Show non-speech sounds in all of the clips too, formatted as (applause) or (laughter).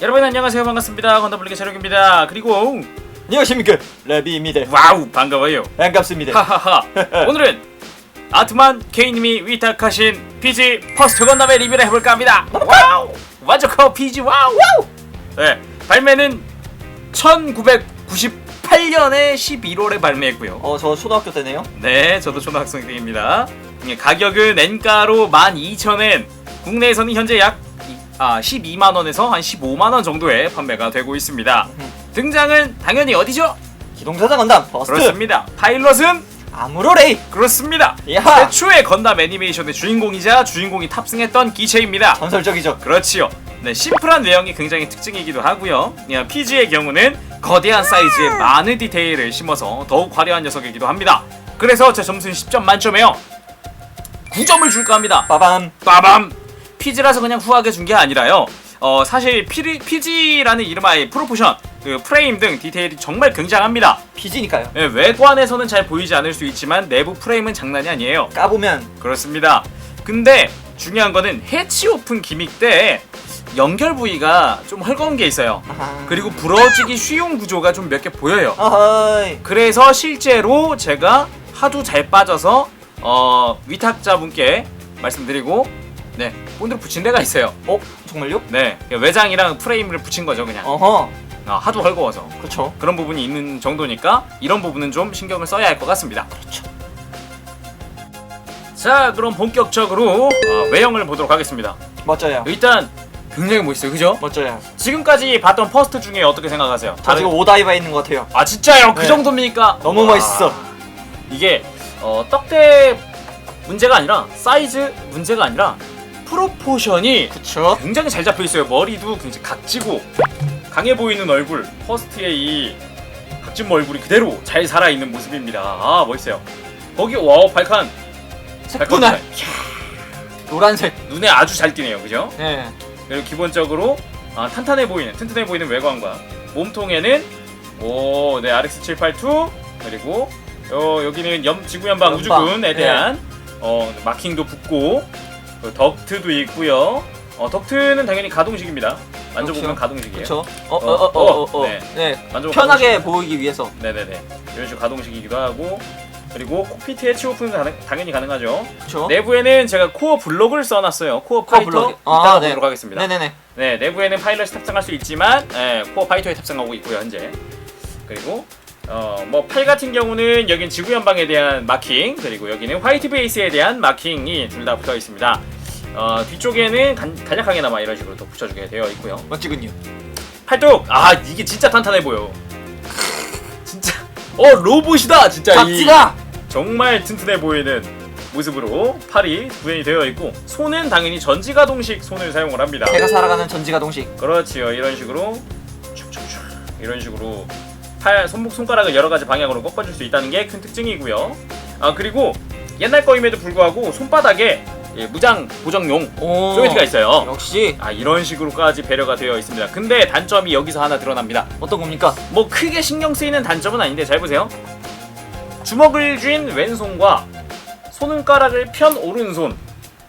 여러분 안녕하세요. 반갑습니다. 건담블리의 촬영입니다. 그리고 안녕하십니까? 라비입니다. 와우 반가워요. 반갑습니다. 하하하. (laughs) 오늘은 아트만 K님이 위탁하신 PG 퍼스트 건담의 리뷰를 해볼까 합니다. 와우! 완전커 PG 와우 와우! 네 발매는 1998년에 11월에 발매했고요. 어 저 초등학교 때네요? 네, 저도 초등학생 때입니다. 예, 가격은 N가로 12,000엔, 국내에서는 현재 약 이- 아, 12만 원에서 한 15만 원 정도에 판매가 되고 있습니다. 음. 등장은 당연히 어디죠? 기동사자 건담 버스트 그렇습니다. 파일럿은 아무로레이 그렇습니다. 야 최초의 건담 애니메이션의 주인공이자 주인공이 탑승했던 기체입니다. 전설적이죠 그렇지요. 네, 심플한 외형이 굉장히 특징이기도 하고요. 예, PG의 경우는 거대한 사이즈에 많은 디테일을 심어서 더욱 화려한 녀석이기도 합니다. 그래서 제 점수는 10점 만점에요. 9점을 줄까 합니다. 빠밤 빠밤! PG라서 그냥 후하게 준 게 아니라요. 어, 사실 피, PG라는 이름하에 프로포션, 그 프레임 등 디테일이 정말 굉장합니다. 피지니까요 예, 외관에서는 잘 보이지 않을 수 있지만 내부 프레임은 장난이 아니에요. 까보면 그렇습니다. 근데 중요한 거는 해치 오픈 기믹 때 연결 부위가 좀 헐거운 게 있어요. 아하 그리고 부러지기 쉬운 구조가 좀 몇 개 보여요. 그래서 실제로 제가 하도 잘 빠져서 어, 위탁자분께 말씀드리고 네 본드를 붙인 데가 있어요. 어 정말요? 네 외장이랑 프레임을 붙인 거죠 그냥 어허 아, 하도 헐거워서 그렇죠 그런 부분이 있는 정도니까 이런 부분은 좀 신경을 써야 할 것 같습니다. 그렇죠 자 그럼 본격적으로 어, 외형을 보도록 하겠습니다. 멋져요 일단 굉장히 멋있어요, 그죠? 멋져요 지금까지 봤던 퍼스트 중에 어떻게 생각하세요? 저 지금 오다이바에 있는 것 같아요 아 진짜요? 그 네. 정도입니까? 너무 와. 멋있어 이게 어, 떡대 문제가 아니라 사이즈 문제가 아니라 프로포션이 그쵸 굉장히 잘 잡혀 있어요. 머리도 굉장히 각지고 강해 보이는 얼굴, 퍼스트의 이 각진 얼굴이 그대로 잘 살아 있는 모습입니다. 아 멋있어요. 거기 와 발칸 색분할 발칸 노란색 눈에 아주 잘 띄네요, 그죠? 네 그리고 기본적으로 아, 탄탄해 보이는 튼튼해 보이는 외관과 몸통에는 오, 네 RX782 그리고 요, 여기는 염 지구 연방 연방, 우주군에 네. 대한 어, 마킹도 붙고 그 덕트도 있고요. 어, 덕트는 당연히 가동식입니다. 만져보면 그렇죠. 가동식이에요. 그쵸 어, 어 어 어 어 어 네. 네 만져보면 편하게 가동식. 보이기 위해서 네네네. 이런 식으로 가동식이기도 하고 그리고 콕피트 해치 오픈은 가능, 당연히 가능하죠. 그쵸 내부에는 제가 코어 블록을 써놨어요. 코어 어? 파이터 이따가 아, 네. 보도록 하겠습니다. 네네네 네, 내부에는 파일럿이 탑승할 수 있지만 예, 코어 파이터에 탑승하고 있고요 현재. 그리고 어, 뭐 팔 같은 경우는 여긴 지구 연방에 대한 마킹 그리고 여기는 화이트 베이스에 대한 마킹이 둘 다 붙어 있습니다. 어, 뒤쪽에는 간, 간략하게 나마 이런 식으로 또 붙여주게 되어 있고요. 멋지군요 팔뚝 아 이게 진짜 탄탄해 보여. (laughs) 진짜 어 로봇이다 진짜 이 각지가 정말 튼튼해 보이는 모습으로 팔이 구현이 되어 있고 손은 당연히 전지 가동식 손을 사용을 합니다. 제가 살아가는 전지가동식 그렇지요. 이런 식으로 축축축 이런 식으로 팔 손목 손가락을 여러 가지 방향으로 꺾어줄 수 있다는 게 큰 특징이고요. 아 그리고 옛날 거임에도 불구하고 손바닥에 예, 무장 보정용 오 소개트가 있어요. 역시 아 이런 식으로까지 배려가 되어 있습니다. 근데 단점이 여기서 하나 드러납니다. 어떤 겁니까? 뭐 크게 신경 쓰이는 단점은 아닌데 잘 보세요. 주먹을 쥔 왼손과 손가락을 편 오른손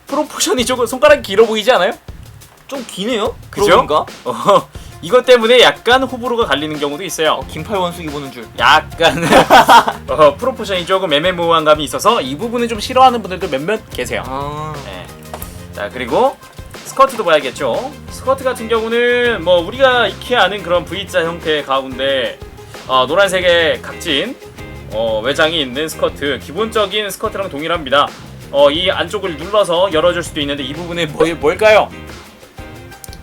프로포션이 조금 손가락이 길어 보이지 않아요? 좀 기네요? 그죠? (laughs) 어, 이것 때문에 약간 호불호가 갈리는 경우도 있어요. 어, 긴팔 원숭이 보는 줄. 약간 (laughs) 어, 프로포션이 조금 애매모호한 감이 있어서 이 부분을 좀 싫어하는 분들도 몇몇 계세요. 아, 네. 자 그리고 스커트도 봐야겠죠. 스커트 같은 경우는 뭐 우리가 익히 아는 그런 V자 형태의 가운데 어, 노란색의 각진 어, 외장이 있는 스커트 기본적인 스커트랑 동일합니다. 어, 이 안쪽을 눌러서 열어줄 수도 있는데 이 부분은 뭐, 뭘까요?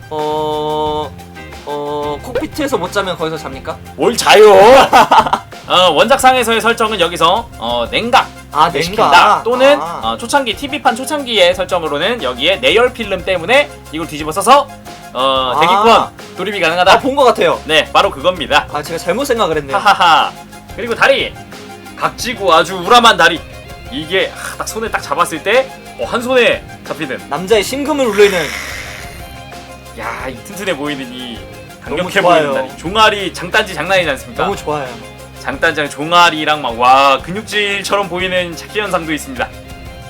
어, 어, 콕피트에서 못 자면 거기서 잡니까? 뭘 자요? (laughs) 어, 원작상에서의 설정은 여기서 어, 냉각 아, 시킨다 냉각. 또는 아. 어, 초창기 TV판 초창기의 설정으로는 여기에 내열 필름 때문에 이걸 뒤집어 써서 어, 아. 대기권 돌입이 가능하다. 아, 본 것 같아요. 네, 바로 그겁니다. 아, 제가 잘못 생각을 했네요. 하하하. 그리고 다리 각지고 아주 우람한 다리. 이게 하, 딱 손에 딱 잡았을 때 어, 한 손에 잡히는. 남자의 심금을 울리는 야, 이 튼튼해 보이는 이 강력해 좋아요. 보이는 다리. 종아리 장단지 장난이지 않습니까? 너무 좋아요. 장단장 종아리랑 막 와 근육질처럼 보이는 작기 현상도 있습니다.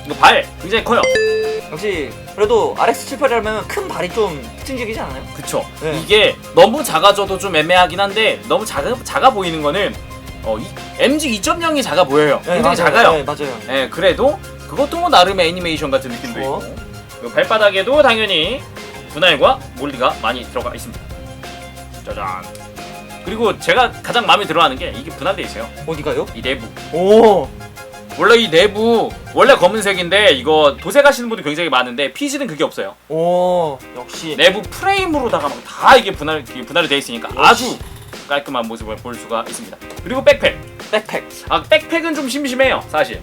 이거 발 굉장히 커요. 역시 그래도 RX78이라면 큰 발이 좀 특징적이지 않아요? 그쵸. 네. 이게 너무 작아져도 좀 애매하긴 한데 너무 작아 작아 보이는 거는 어, 이 MG 2.0이 작아 보여요. 굉장히 맞아요. 작아요. 네, 맞아요. 예, 그래도 그것도 뭐 나름의 애니메이션 같은 느낌도 어? 있고 발바닥에도 당연히 분할과 몰디가 많이 들어가 있습니다. 짜잔. 그리고 제가 가장 마음에 들어하는 게 이게 분할돼 있어요. 어디가요? 이 내부. 오, 원래 이 내부 원래 검은색인데 이거 도색하시는 분들 굉장히 많은데 PG는 그게 없어요. 오, 역시. 내부 프레임으로다가 막 다 이게 분할 이게 분할이 돼 있으니까 아주 깔끔한 모습을 볼 수가 있습니다. 그리고 백팩. 백팩. 아 백팩은 좀 심심해요, 사실.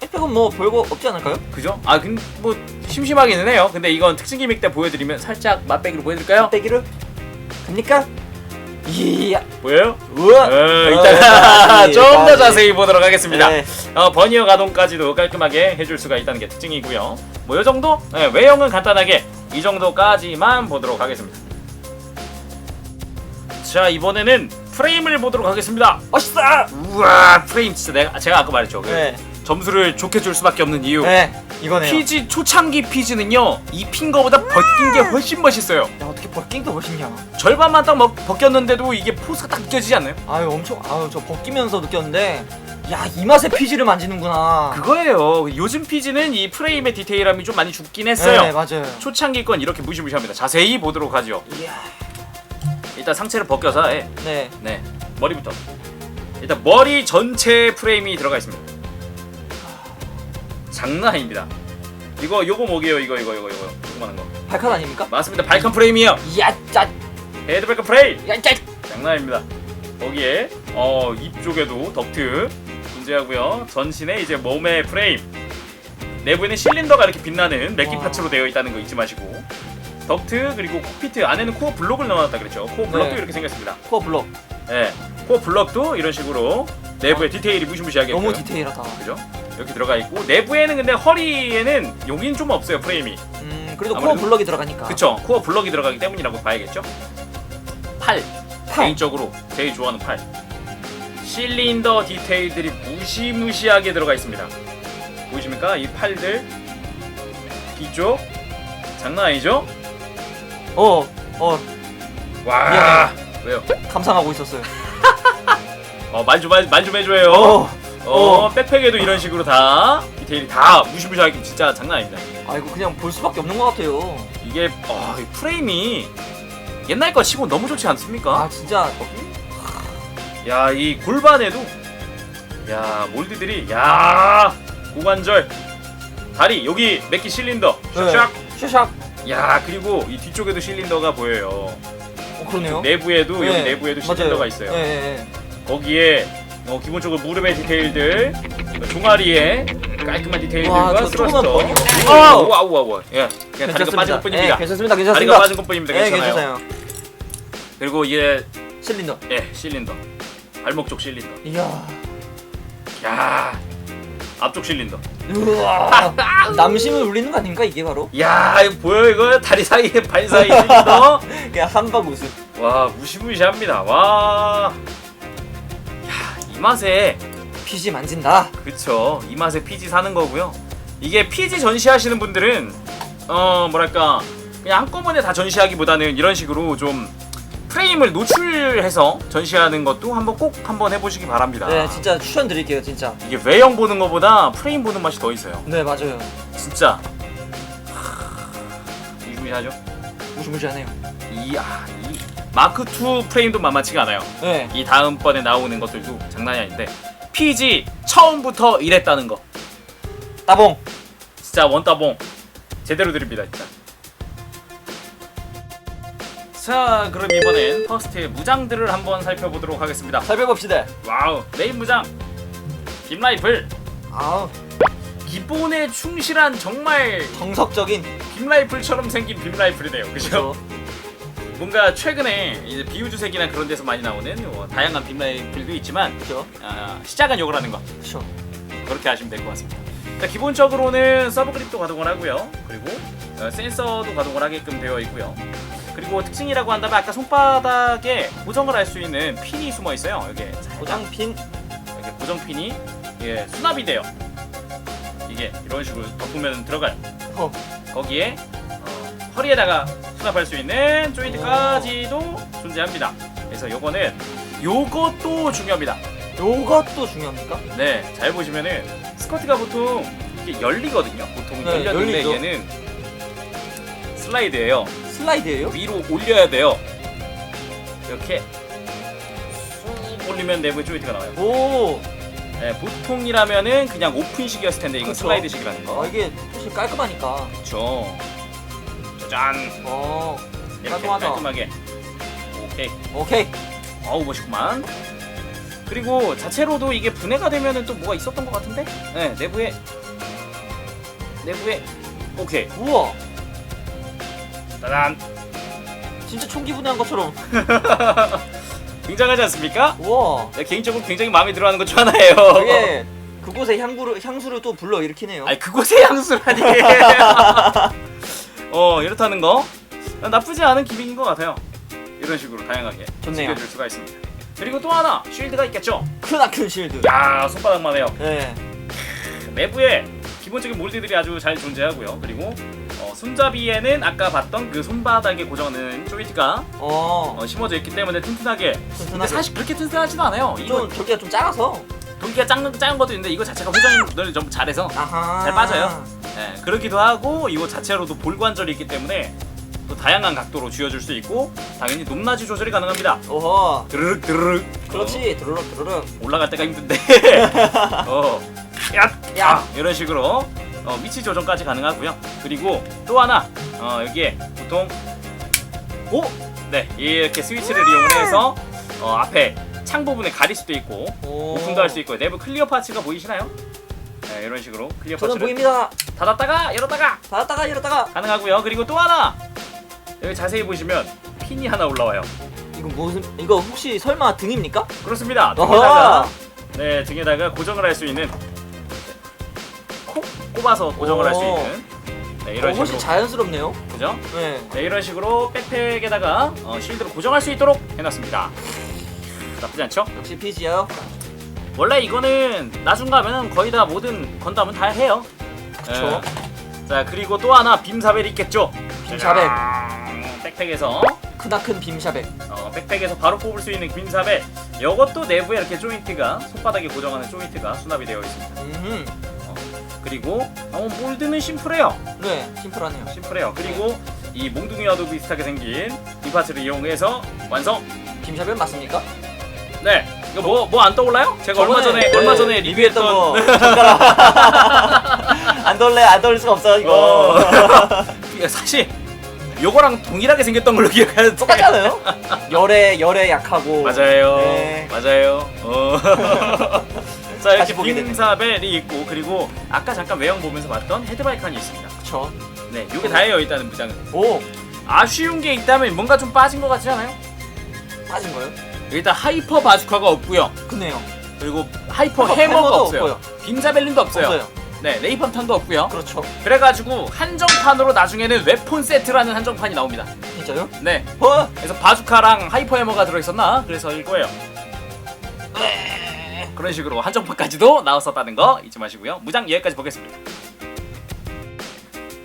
백팩은 뭐 별거 없지 않을까요? 그죠? 아, 근데 뭐 심심하기는 해요. 근데 이건 특징 기믹 때 보여드리면 살짝 맛배기로 보여드릴까요? 빼기를 갑니까? 이야. 보여요? 우와. 어, 어, 이따가 여기까지, (laughs) 좀더 여기까지. 자세히 보도록 하겠습니다. 네. 어, 버니어 가동까지도 깔끔하게 해줄 수가 있다는 게 특징이고요. 뭐 이 정도? 네, 외형은 간단하게 이 정도까지만 보도록 하겠습니다. 자 이번에는 프레임을 보도록 하겠습니다. 멋있어. 우와 프레임 진짜 내가 제가 아까 말했죠. 그 네. 점수를 좋게 줄 수밖에 없는 이유. 네. 이거네요. 피지 초창기 피지는요 입힌 거보다 벗긴 게 훨씬 멋있어요. 야 어떻게 벗긴 게 멋있냐? 절반만 딱 먹- 벗겼는데도 이게 포스가 딱 느껴지지 않나요? 아유 엄청 아유 저 벗기면서 느꼈는데 야 이 맛에 피지를 만지는구나. 그거예요. 요즘 피지는 이 프레임의 디테일함이 좀 많이 죽긴 했어요. 네 맞아요. 초창기 건 이렇게 무시무시합니다. 자세히 보도록 하죠. 이야. 일단 상체를 벗겨서 예. 네. 네 머리부터 일단 머리 전체 프레임이 들어가 있습니다. 장난 아닙니다. 이거 요거 뭐게요? 이거 이거 이거 이거 조그마한 거. 발칸 아닙니까? 맞습니다. 발칸 프레임이에요. 이야 짜. 헤드 발칸 프레임. 야 짜. 장난 아닙니다. 거기에 어, 입 쪽에도 덕트 존재하고요. 전신에 이제 몸의 프레임. 내부에는 실린더가 이렇게 빛나는 맥기 와. 파츠로 되어 있다는 거 잊지 마시고. 덕트 그리고 콕피트 안에는 코어 블록을 넣어놨다 그랬죠. 코어 블록도 네. 이렇게 생겼습니다. 코어 블럭. 네, 코어 블럭도 이런 식으로 내부에 디테일이 무시무시하게 너무 있고요. 디테일하다. 그죠? 이렇게 들어가 있고 내부에는 근데 허리에는 여기는 좀 없어요 프레임이. 음 그래도 아무래도- 코어 블럭이 들어가니까. 그쵸? 코어 블럭이 들어가기 때문이라고 봐야겠죠? 팔. 팔. 개인적으로 제일 좋아하는 팔. 실린더 디테일들이 무시무시하게 들어가 있습니다. 보이십니까? 이 팔들 뒤쪽 장난 아니죠? 어. 어와 왜요? 감상하고 있었어요. (laughs) 어말좀말 좀 해줘요. 어. 어, 백팩에도 이런 식으로 다 디테일이 다 무시무시하게 진짜 장난 아닙니다. 아 이거 그냥 볼 수밖에 없는 것 같아요. 이게 어, 이 프레임이 옛날 거 치고 너무 좋지 않습니까? 아 진짜 야 이 골반에도 야 몰드들이 야 고관절 다리 여기 맥기 실린더 샥샥 샤샥. 야 그리고 이 뒤쪽에도 실린더가 보여요 어 그러네요. 내부에도 여기 네, 내부에도 맞아요. 실린더가 있어요 네, 네, 거기에 어, 기본적으로 무릎의 디테일들 종아리에 깔끔한 디테일들과 와, 저 스러스터. 와우 와우 와우 예 그냥 다리가 빠진 것 뿐입니다 네, 괜찮습니다. 다리가 괜찮습니다. 빠진 것 뿐입니다 네, 괜찮아요 괜찮아요. 그리고 이게 실린더. 예 실린더 발목 쪽 실린더 이야. 야 앞쪽 실린더 우와. (laughs) 남심을 울리는 거 아닌가 이게 바로? 야 이거 보여 이거 다리 사이에 발 사이 실린더 (laughs) 그냥 한박 웃음. 와 무시무시합니다 와야이 맛에 피지 만진다. 그쵸 이 맛에 피지 사는 거고요 이게 피지 전시하시는 분들은 어 뭐랄까 그냥 한꺼번에 다 전시하기보다는 이런 식으로 좀 프레임을 노출해서 전시하는 것도 한번 꼭 한번 해보시기 바랍니다 네, 진짜 추천드릴게요, 진짜. 이게 외형 보는 것보다 프레임 보는 맛이 더 있어요 네, 맞아요. 진짜 무시무시하죠 무시무시하네요. 이야 이 마크 2 프레임도 만만치가 않아요 네. 이 다음번에 나오는 것들도 장난이 아닌데 PG 처음부터 이랬다는 거 따봉. 진짜 원따봉 제대로 드립니다 진짜 자 그럼 이번엔 퍼스트의 무장들을 한번 살펴보도록 하겠습니다 살펴봅시다. 와우 메인 무장 빔라이플 아, 기본에 충실한 정말 정석적인. 빔라이플처럼 생긴 빔라이플이네요 그죠? 그죠? 뭔가 최근에 이제 비우주색이나 그런 데서 많이 나오는 뭐 다양한 빔라이플도 있지만 그죠? 아, 시작은 요걸 하는 거 그죠? 그렇게 하시면 될 것 같습니다. 자, 기본적으로는 서브 그립도 가동을 하고요. 그리고 어, 센서도 가동을 하게끔 되어 있고요. 그리고 특징이라고 한다면 아까 손바닥에 고정을 할 수 있는 핀이 숨어 있어요. 여기 고장핀. 이렇게 고정 핀이 예, 수납이 돼요. 이게 이런 식으로 덮으면 들어가요. 어. 거기에 어, 허리에다가 수납할 수 있는 조인트까지도 존재합니다. 그래서 요거는 요것도 중요합니다. 요것도 중요합니까? 네, 잘 보시면은 스커트가 보통 이게 열리거든요. 보통 네, 열렸는데 열리죠. 얘는 슬라이드예요. 슬라이드예요? 위로 올려야 돼요. 이렇게 쑥 올리면 내부에 조인트가 나와요. 오. 네, 보통이라면은 그냥 오픈식이었을 텐데 이거 그쵸. 슬라이드식이라는 아 거. 이게 훨씬 깔끔하니까. 그렇죠. 짜잔. 어. 이렇게 깔끔하다. 깔끔하게. 오케이. 오케이. 어우 멋있구만. 그리고 자체로도 이게 분해가 되면은 또 뭐가 있었던 것 같은데? 네, 내부에 내부에 오케이. 우와. 짜잔. 진짜 총기 분해한 것처럼. (laughs) 굉장하지 않습니까? 우와. 네, 개인적으로 굉장히 마음에 들어하는 것 중 하나예요. 되게 그곳의 향구를 향수를 또 불러 일으키네요. 아니 그곳의 향수라니. (laughs) (laughs) 어 이렇다는 거 나쁘지 않은 기믹인 것 같아요. 이런 식으로 다양하게 좋네요. 즐겨줄 수가 있습니다. 그리고 또 하나 쉴드가 있겠죠. 크나큰 실드. 야 손바닥만 해요. 네. 내부에 기본적인 몰드들이 아주 잘 존재하고요. 그리고 어, 손잡이에는 아까 봤던 그 손바닥에 고정하는 조이트가 어. 어, 심어져 있기 때문에 튼튼하게. 근데 튼튼하게. 사실 그렇게 튼튼하지도 않아요. 이거 좀 저기가 좀 작아서. 동기가 작은 작은 것도 있는데 이거 자체가 회전을 좀 잘해서 아하. 잘 빠져요. 예, 그러기도 하고 이거 자체로도 볼관절이 있기 때문에 또 다양한 각도로 쥐어줄 수 있고 당연히 높낮이 조절이 가능합니다. 어허. 드르륵 드르륵. 그렇지. 드르륵 드르륵. 어, 올라갈 때가 힘든데. (laughs) 어, 야, 야. 야, 이런 식으로 어, 위치 조정까지 가능하고요. 그리고 또 하나 어, 여기에 보통 오, 네 이렇게 스위치를 이용해서 어, 앞에 창 부분에 가릴 수도 있고 오. 오픈도 할 수 있고 내부 클리어 파츠가 보이시나요? 네, 이런 식으로 클리어 저는 파츠를 보입니다. 닫았다가 열었다가 닫았다가 열었다가. 가능하고요. 그리고 또 하나 여기 자세히 보시면 핀이 하나 올라와요. 이거 무슨 이거 혹시 설마 등입니까? 그렇습니다. 등에다가 네 등에다가 고정을 할 수 있는 콕 꼽아서 고정을 할 수 오. 있는 네, 어, 이런 훨씬 식으로 자연스럽네요. 그죠? 네. 네, 이런 식으로 백팩에다가 어, 실드로 고정할 수 있도록 해놨습니다. 나쁘지 않죠? 역시 피지요. 원래 이거는 나중 가면은 거의 다 모든 건담은 다 해요. 그쵸. 예. 자 그리고 또 하나 빔사벨이 있겠죠. 빔사벨. 짜잔. 백팩에서 크나큰 빔샤벨. 어, 백팩에서 바로 뽑을 수 있는 빔사벨. 이것도 내부에 이렇게 조인트가 손바닥에 고정하는 조인트가 수납이 되어 있습니다. 음. 그리고 어, 몰드는 심플해요. 네. 심플하네요. 심플해요. 그리고 이 몽둥이와도 비슷하게 생긴 이 파츠를 이용해서 완성. 빔샤벨 맞습니까? 네. 이거 뭐 뭐 안 떠올라요? 제가 얼마 저번에, 전에 네, 얼마 전에 리뷰했던 리뷰했던 거. (laughs) 젓가락. (laughs) 안 돌래 안 돌릴 수가 없어 이거. 어. 사실 요거랑 동일하게 생겼던 걸로 기억하는데 똑같잖아요. 열에 열에 약하고. 맞아요. 네. 맞아요. 어. (laughs) 자 다시 이렇게 보게 되네. 빔사벨이 있고 그리고 아까 잠깐 외형 보면서 봤던 헤드바이칸이 있습니다. 그쵸. 네, 요게 다예요 일단은 무장은. 오 아쉬운 게 있다면 뭔가 좀 빠진 것 같지 않아요? 빠진 거요? 일단 하이퍼 바주카가 없고요. 그네요. 그리고 하이퍼 하이퍼 해머가 해머도 없어요. 없고요. 빔사벨린도 없어요. 없어요. 네, 레이펀탄도 없고요. 그렇죠. 그래가지고 한정판으로 나중에는 웨폰 세트라는 한정판이 나옵니다. 진짜요? 네, 어? 그래서 바주카랑 하이퍼 해머가 들어있었나? 그래서 일 거예요. 그런 식으로 한정판까지도 나왔었다는 거 잊지 마시고요. 무장 여기까지 보겠습니다.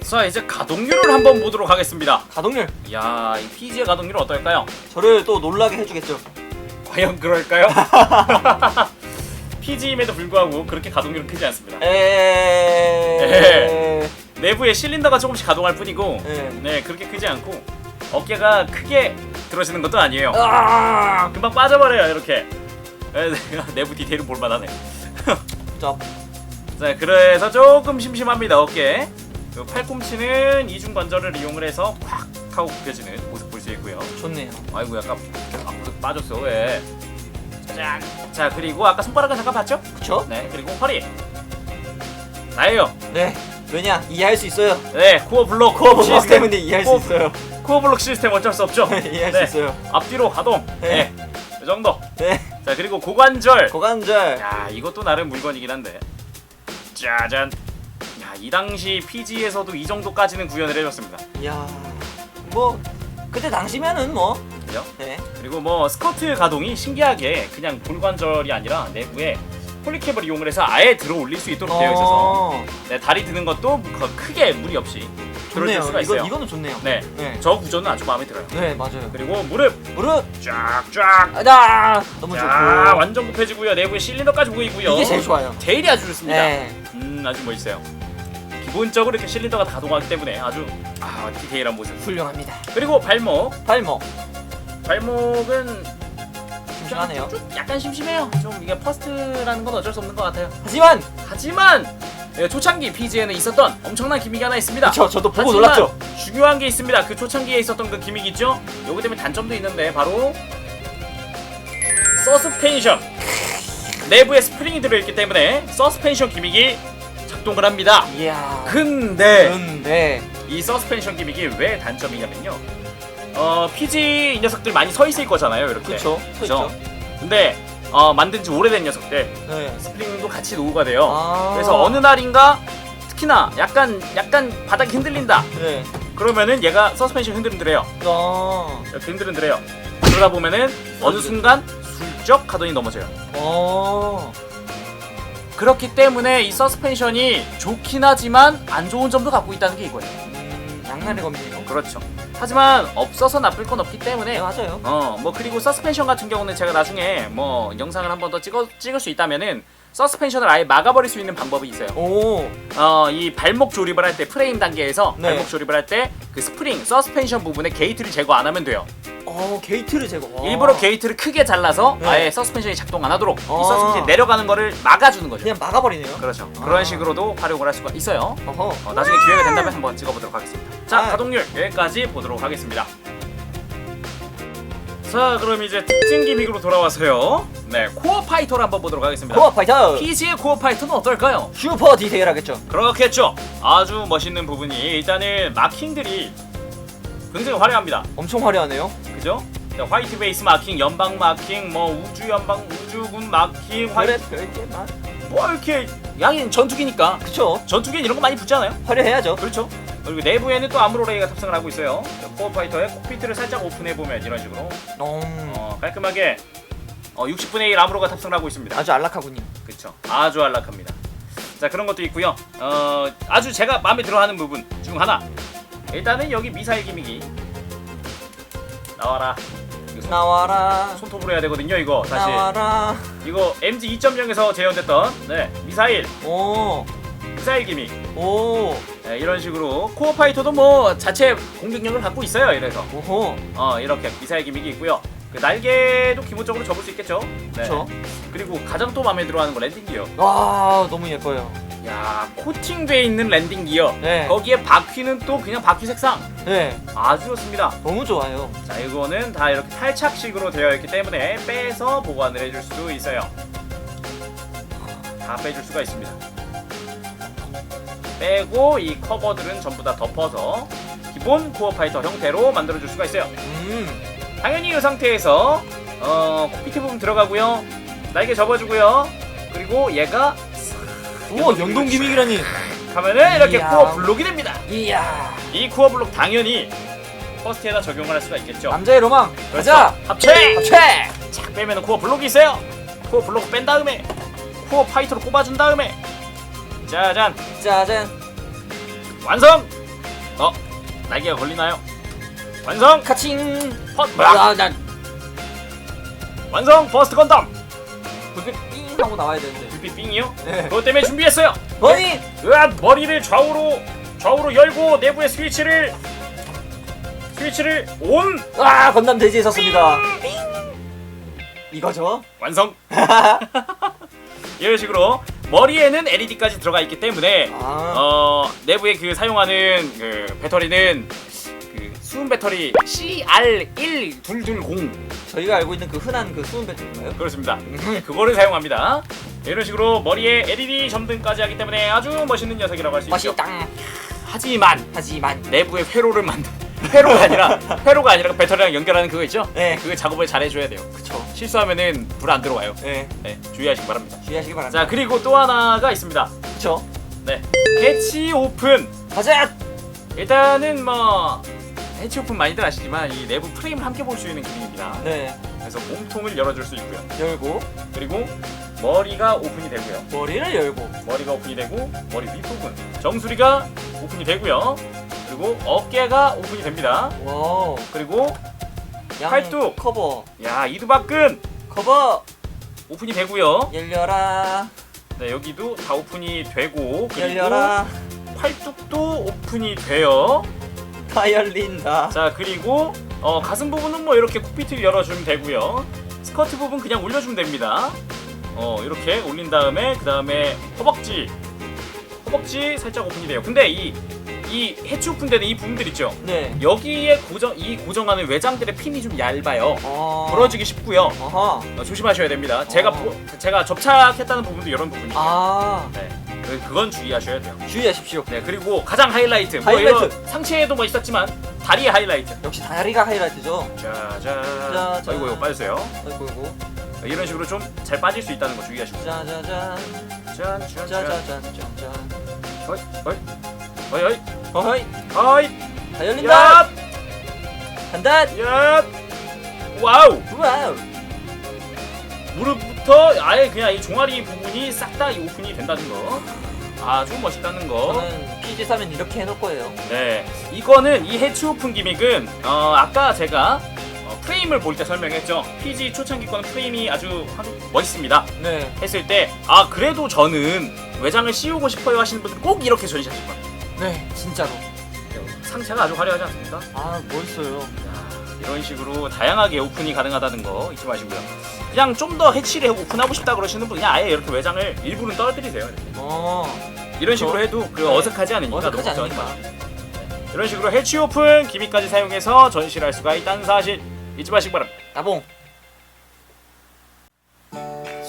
자 이제 가동률을 한번 보도록 하겠습니다. 가동률. 이야 이 PG의 가동률은 어떨까요? 저를 또 놀라게 해주겠죠. 과연 그럴까요? (laughs) PG임에도 불구하고 그렇게 가동률은 크지 않습니다. 에. 내부에 실린더가 조금씩 가동할 뿐이고 네. 네 그렇게 크지 않고 어깨가 크게 들어지는 것도 아니에요. 아. 금방 빠져버려요 이렇게. 에, (laughs) 내부 디테일은 볼만하네. (laughs) 자, 자 그래서 조금 심심합니다 어깨. 그 팔꿈치는 이중 관절을 이용을 해서 콱 하고 굽혀지는 모습 볼 수 있고요. 좋네요. 아이고 약간 빠졌어 왜? 짠. 자 그리고 아까 손가락은 잠깐 봤죠? 그쵸? 네 그리고 허리. 나예요. 네. 왜냐 이해할 수 있어요. 네 코어 블록 코어 블록 때문에 이해할 수 코어- 있어요. 코어 블록 시스템 어쩔 수 없죠. (laughs) 이해할 네. 수 있어요. 앞뒤로 가동. 네. 네. 이 정도. 네. 자 그리고 고관절. 고관절. 야 이것도 나름 물건이긴 한데. 짜잔. 야이 당시 PG에서도 이 정도까지는 구현을 해줬습니다. 이야. 뭐 그때 당시면은 뭐. 그죠? 네. 그리고 뭐 스커트 가동이 신기하게 그냥 골관절이 아니라 내부에 폴리캡을 이용을 해서 아예 들어 올릴 수 있도록 되어 있어서 어, 네, 다리 드는 것도 거- 크게 무리 없이 들어줄 좋네요. 수가 있어요. 이거 이거는 좋네요. 네, 네. 저 구조는 아주 마음에 들어요. 네, 맞아요. 그리고 무릎 무릎 쫙쫙 아, 너무 자 좋고. 완전 굽해지고요. 내부에 실린더까지 보이고요. 이게 제일 좋아요. 데일이 아주 좋습니다. 네. 음 아주 멋있어요. 기본적으로 이렇게 실린더가 가동하기 때문에 아주 아 디테일한 모습. 훌륭합니다. 그리고 발목 발목 발목은 심심하네요. 좀 약간 심심해요. 좀 이게 퍼스트라는 건 어쩔 수 없는 것 같아요. 하지만 하지만 예, 초창기 PG에는 있었던 엄청난 기믹이 하나 있습니다. 그쵸 저도 보고 하지만 놀랐죠. 중요한 게 있습니다. 그 초창기에 있었던 그 기믹 있죠? 요거 때문에 단점도 있는데 바로 서스펜션 내부에 스프링이 들어있기 때문에 서스펜션 기믹이 작동을 합니다. 이야. 근데 근데 이 서스펜션 기믹이 왜 단점이냐면요. 어 PG 이 녀석들 많이 서 있을 거잖아요. 이렇게. 그쵸 서 그죠? 있죠. 근데 어, 만든 지 오래된 녀석들 네. 스프링도 같이 노후가 돼요. 아. 그래서 어느 날인가 특히나 약간 약간 바닥이 흔들린다. 네. 그러면은 얘가 서스펜션 흔들흔들해요. 어. 이렇게 흔들흔들해요. 그러다 보면은 어느 순간 슬쩍 하더니 넘어져요. 어. 그렇기 때문에 이 서스펜션이 좋긴 하지만 안 좋은 점도 갖고 있다는 게 이거예요. 음, 양날의 검이네요. 그렇죠. 하지만 없어서 나쁠 건 없기 때문에 네 맞아요. 어 뭐 그리고 서스펜션 같은 경우는 제가 나중에 뭐 영상을 한 번 더 찍어 찍을 수 있다면은 서스펜션을 아예 막아버릴 수 있는 방법이 있어요. 오. 어 이 발목 조립을 할 때 프레임 단계에서 네. 발목 조립을 할 때 그 스프링 서스펜션 부분에 게이트를 제거 안 하면 돼요. 어 게이트를 제거. 와. 일부러 게이트를 크게 잘라서 네. 아예 서스펜션이 작동 안 하도록 어. 이 서스펜션이 내려가는 거를 막아주는 거죠. 그냥 막아버리네요. 그렇죠. 아. 그런 식으로도 활용을 할 수가 있어요. 어허. 어, 나중에 기회가 된다면 한번 찍어보도록 하겠습니다. 자, 아. 가동률 여기까지 보도록 하겠습니다. 자, 그럼 이제 특징 기믹으로 돌아와서요. 네, 코어 파이터를 한번 보도록 하겠습니다. 코어 파이터. PG의 코어 파이터는 어떨까요? 슈퍼 디테일하겠죠. 그렇겠죠. 아주 멋있는 부분이 일단은 마킹들이 굉장히 화려합니다. 엄청 화려하네요. 그죠? 자, 화이트 베이스 마킹, 연방 마킹, 뭐 우주 연방 우주군 마킹, 화이트 별게만. 뭐 이렇게 양인 전투기니까 그쵸. 전투기엔 이런 거 많이 붙잖아요. 화려해야죠. 그렇죠. 그리고 내부에는 또 아무로레이가 탑승을 하고 있어요. 자, 코어 파이터의 콕피트를 살짝 오픈해 보면 이런 식으로 음. 어, 깔끔하게 어, 60분의 1 아무로가 탑승을 하고 있습니다. 아주 안락하군요. 그렇죠. 아주 안락합니다. 자 그런 것도 있고요. 어, 아주 제가 마음에 들어하는 부분 중 하나. 일단은 여기 미사일 기믹이 나와라. 이거 손, 나와라. 손톱으로 해야 되거든요. 이거 사실 나와라. 이거 MG 2.0에서 재현됐던 네 미사일 오. 미사일 기믹 오. 네, 이런 식으로 코어 파이터도 뭐 자체 공격력을 갖고 있어요. 이래서 오호. 어 이렇게 미사일 기믹이 있고요. 그 날개도 기본적으로 접을 수 있겠죠. 네. 그쵸. 그리고 가장 또 마음에 들어하는 거 랜딩 기어. 와 너무 예뻐요. 야 코팅돼 있는 랜딩 기어. 네. 거기에 바퀴는 또 그냥 바퀴 색상 네. 아주 좋습니다. 너무 좋아요. 자 이거는 다 이렇게 탈착식으로 되어 있기 때문에 빼서 보관을 해줄 수 있어요. 다 빼줄 수가 있습니다. 빼고 이 커버들은 전부 다 덮어서 기본 코어 파이터 형태로 만들어줄 수가 있어요. 음. 당연히 이 상태에서 어, 콕피트 부분 들어가고요. 날개 접어주고요. 그리고 얘가 우와 연동 기믹이라니. 하면은 이렇게 이야. 코어 블록이 됩니다. 이야. 이 코어 블록 당연히 퍼스트에다 적용을 할 수가 있겠죠. 남자의 로망. 그렇죠. 가자. 합체! 합체. 착 빼면 코어 블록이 있어요. 코어 블록 뺀 다음에 코어 파이터로 꼽아준 다음에 짜잔 짜잔. 완성. 어 날개가 걸리나요? 완성. 카칭. 헛 아, 나 완성 버스트 건담. 불빛 삥 하고 나와야 되는데. 불빛 빙이요? 네. 그것 때문에 준비했어요. 버니. 으아 머리를 좌우로 좌우로 열고 내부의 스위치를 스위치를 온 아 건담 돼지에 섰습니다. 이거죠? 완성. (laughs) 이런 식으로 머리에는 LED까지 들어가 있기 때문에 아. 어 내부에 그 사용하는 그 배터리는 그 수은 배터리 CR1220 저희가 알고 있는 그 흔한 그 수은 배터리인가요? 그렇습니다. 그거를 사용합니다. 이런 식으로 머리에 LED 점등까지 하기 때문에 아주 멋있는 녀석이라고 할 수 있죠. 맛있다. 하지만 하지만 내부에 회로를 만든 회로가 아니라 회로가 아니라 그 배터리랑 연결하는 그거 있죠? 네. 그 작업을 잘 해줘야 돼요. 그쵸. 실수하면은 불 안 들어와요. 네. 네, 주의하시기 바랍니다. 주의하시기 바랍니다. 자 그리고 또 하나가 있습니다. 그쵸. 네, 해치 오픈. 가자. 일단은 뭐 해치 오픈 많이들 아시지만 이 내부 프레임을 함께 볼 수 있는 기능입니다. 네. 그래서 몸통을 열어줄 수 있고요. 열고. 그리고 머리가 오픈이 되고요. 머리를 열고 머리가 오픈이 되고 머리 윗부분 정수리가 오픈이 되고요. 그리고 어깨가 오픈이 됩니다. 와우 그리고 양 팔뚝. 커버 야 이두박근 커버 오픈이 되고요. 열려라 네 여기도 다 오픈이 되고 그리고 열려라 팔뚝도 오픈이 돼요. 다 열린다 자 그리고 어, 가슴 부분은 뭐 이렇게 콕피트를 열어주면 되고요. 스커트 부분 그냥 올려주면 됩니다. 어 이렇게 올린 다음에 그 다음에 허벅지 허벅지 살짝 오픈이 돼요. 근데 이 이 해치 오픈되는 이 부분들 있죠. 네 여기에 고정 이 고정하는 외장들의 핀이 좀 얇아요. 어... 부러지기 쉽고요. 어허 어, 조심하셔야 됩니다. 제가 어. 보- 제가 접착했다는 부분도 이런 부분이에요. 아 네, 그- 그건 주의하셔야 돼요. 주의하십시오 네 그리고 가장 하이라이트, 뭐 하이라이트. 이런 상체에도 뭐 있었지만 다리의 하이라이트. 역시 다리가 하이라이트죠 짜잔. 자, 자. 아이고 이거 빠졌어요. 아이고 이고 이런 식으로 좀 잘 빠질 수 있다는 거 주의하시고. 짜자잔 짠, 짠, 짠. 짜자잔짠짠 어이, 어이, 어이, 어이, 어허이 어이. 다 열린다 간다 야, 야. 와우. 와우 무릎부터 아예 그냥 이 종아리 부분이 싹 다 오픈이 된다는 거. 아주 멋있다는 거. 저는 PG 사면 이렇게 해놓을 거예요 네, 이거는 이 해치 오픈 기믹은 어, 아까 제가 어, 프레임을 볼 때 설명했죠. PG 초창기 거는 프레임이 아주 아주 멋있습니다. 네 했을 때 아 그래도 저는 외장을 씌우고 싶어요 하시는 분들 꼭 이렇게 전시하실 거예요. 네, 진짜로 상체가 아주 화려하지 않습니까? 아 멋있어요 야, 이런 식으로 다양하게 오픈이 가능하다는 거 잊지 마시고요. 그냥 좀 더 해치를 오픈하고 싶다 그러시는 분 그냥 아예 이렇게 외장을 일부는 떨어뜨리세요. 이렇게. 어 이런 식으로 해도 그 네. 어색하지 않으니까 어색하지 너무 걱정하지 않으니까 마. 이런 식으로 해치 오픈 기믹까지 사용해서 전시를 할 수가 있다는 사실 잊지 마시기 바랍니다. 나봉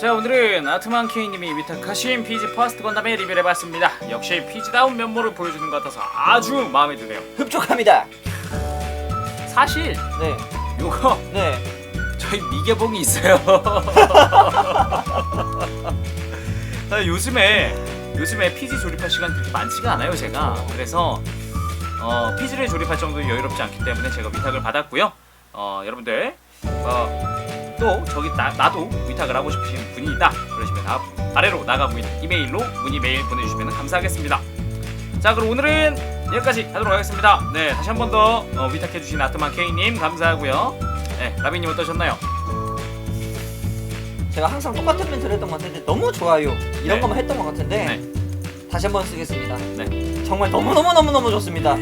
자 오늘은 아트만 K님이 위탁하신 피지 퍼스트 건담의 리뷰를 해봤습니다. 역시 피지다운 면모를 보여주는 것 같아서 아주 마음에 드네요. 흡족합니다 사실 네 요거 네. 저희 미개봉이 있어요. (laughs) 아, 요즘에 요즘에 피지 조립할 시간 그렇게 많지가 않아요 제가. 그래서 어, 피지를 조립할 정도 여유롭지 않기 때문에 제가 위탁을 받았고요. 어, 여러분들 어, 또 저기 나, 나도 위탁을 하고 싶으신 분이 있다 그러시면 아, 아래로 있는 이메일로 문의 메일 보내주시면 감사하겠습니다. 자 그럼 오늘은 여기까지 하도록 하겠습니다. 네 다시 한 번더 어, 위탁해주신 아트만 K님 감사하고요. 네 라비님 어떠셨나요? 제가 항상 똑같은 멘트를 했던 것 같은데 너무 좋아요 이런 네. 것만 했던 것 같은데 네. 다시 한 번 쓰겠습니다 네. 정말 너무 너무 너무 너무 좋습니다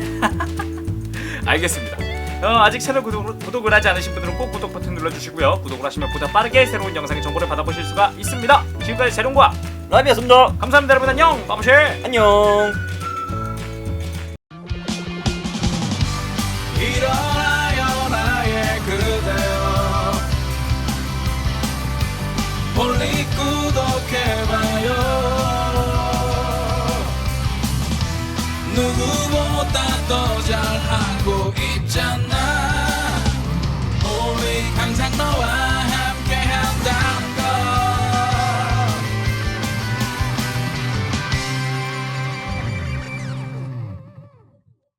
(laughs) 알겠습니다. 어, 아직 채널 구독, 구독을 하지 않으신 분들은 꼭 구독 버튼 눌러주시고요. 구독을 하시면 보다 빠르게 새로운 영상의 정보를 받아보실 수가 있습니다. 지금까지 재롱과 라비였습니다 감사합니다 여러분. 안녕. 바보실. 안녕